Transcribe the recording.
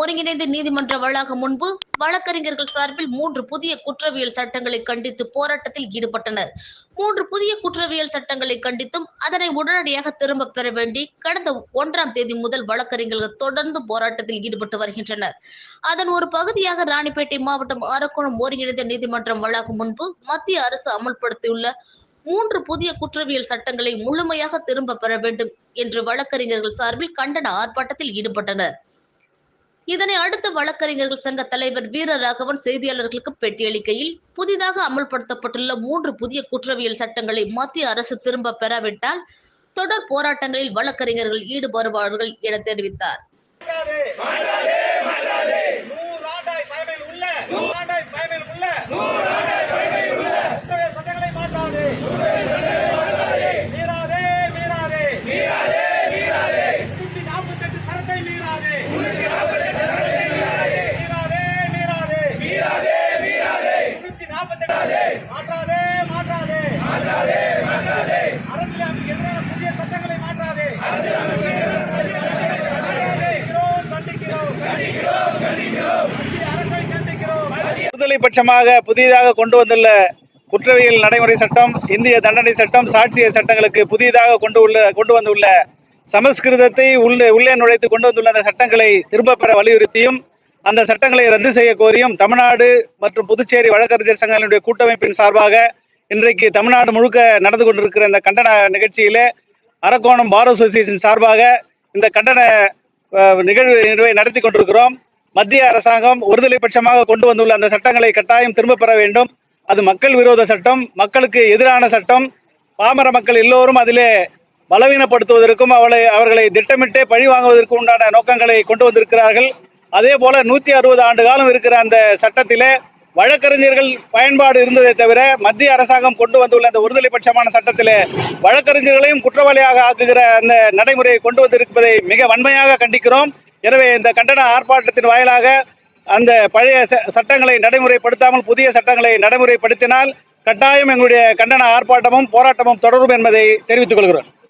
ஒருங்கிணைந்த நீதிமன்ற வளாகம் முன்பு வழக்கறிஞர்கள் சார்பில் மூன்று புதிய குற்றவியல் சட்டங்களை கண்டித்து போராட்டத்தில் ஈடுபட்டனர். மூன்று புதிய குற்றவியல் சட்டங்களை கண்டித்தும் அதனை உடனடியாக திரும்ப பெற வேண்டி கடந்த ஒன்றாம் தேதி முதல் வழக்கறிஞர்கள் தொடர்ந்து போராட்டத்தில் ஈடுபட்டு வருகின்றனர். அதன் ஒரு பகுதியாக ராணிப்பேட்டை மாவட்டம் அரக்கோணம் ஒருங்கிணைந்த நீதிமன்றம் வளாகம் முன்பு மத்திய அரசு அமல்படுத்தியுள்ள மூன்று புதிய குற்றவியல் சட்டங்களை முழுமையாக திரும்ப பெற வேண்டும் என்று வழக்கறிஞர்கள் சார்பில் கண்டன ஆர்ப்பாட்டத்தில் ஈடுபட்டனர். இதனை அடுத்து வழக்கறிஞர்கள் சங்க தலைவர் வீரராகவன் செய்தியாளர்களுக்கு பேட்டியளிக்கையில் புதிதாக அமல்படுத்தப்பட்டுள்ள மூன்று புதிய குற்றவியல் சட்டங்களை மத்திய அரசு திரும்ப பெறாவிட்டால் தொடர் போராட்டங்களில் வழக்கறிஞர்கள் ஈடுபடுவார்கள் என தெரிவித்தார். மாற்றாதே. மாற்றாதே மாற்றாதே. மாற்றாதே அரசியலமைப்புக்கு எதிரான புதிய சட்டங்களை மாற்றாதே. கண்டிக்கிறோம் கண்டிக்கிறோம். மத்திய அரசை கண்டிக்கிறோம். விடுதலை பட்சமாக புதிதாக கொண்டு வந்துள்ள குற்றவியல் நடைமுறை சட்டம் இந்திய தண்டனை சட்டம் சாட்சிய சட்டங்களுக்கு புதிதாக கொண்டு உள்ள கொண்டு வந்துள்ள சமஸ்கிருதத்தை உள்ளே உள்ளே நுழைத்து கொண்டு வந்துள்ள அந்த சட்டங்களை திரும்பப் பெற வலியுறுத்தியும் அந்த சட்டங்களை ரத்து செய்ய கோரியும் தமிழ்நாடு மற்றும் புதுச்சேரி வழக்கறிஞர் சங்கங்களுடைய கூட்டமைப்பின் சார்பாக இன்றைக்கு தமிழ்நாடு முழுக்க நடந்து கொண்டிருக்கிற இந்த கண்டன நிகழ்ச்சியிலே அரக்கோணம் பார் அசோசியேஷன் சார்பாக இந்த கண்டன நிகழ்வு நிகழ்வை நடத்தி கொண்டிருக்கிறோம். மத்திய அரசாங்கம் ஒருதலை பட்சமாக கொண்டு வந்துள்ள அந்த சட்டங்களை கட்டாயம் திரும்ப பெற வேண்டும். அது மக்கள் விரோத சட்டம் மக்களுக்கு எதிரான சட்டம். பாமர மக்கள் எல்லோரும் அதிலே பலவீனப்படுத்துவதற்கும் அவளை அவர்களை திட்டமிட்டே பழி வாங்குவதற்கு உண்டான நோக்கங்களை கொண்டு வந்திருக்கிறார்கள். அதே போல நூத்தி அறுபது ஆண்டு காலம் இருக்கிற அந்த சட்டத்திலே வழக்கறிஞர்கள் பயன்பாடு இருந்ததை தவிர மத்திய அரசாங்கம் கொண்டு வந்துள்ள அந்த ஒருதலை பட்சமான சட்டத்திலே வழக்கறிஞர்களையும் குற்றவாளியாக ஆக்குகிற அந்த நடைமுறையை கொண்டு வந்திருப்பதை மிக வன்மையாக கண்டிக்கிறோம். எனவே இந்த கண்டன ஆர்ப்பாட்டத்தின் வாயிலாக அந்த பழைய ச- சட்டங்களை நடைமுறைப்படுத்தாமல் புதிய சட்டங்களை நடைமுறைப்படுத்தினால் கட்டாயம் எங்களுடைய கண்டன ஆர்ப்பாட்டமும் போராட்டமும் தொடரும் என்பதை தெரிவித்துக் கொள்கிறோம்.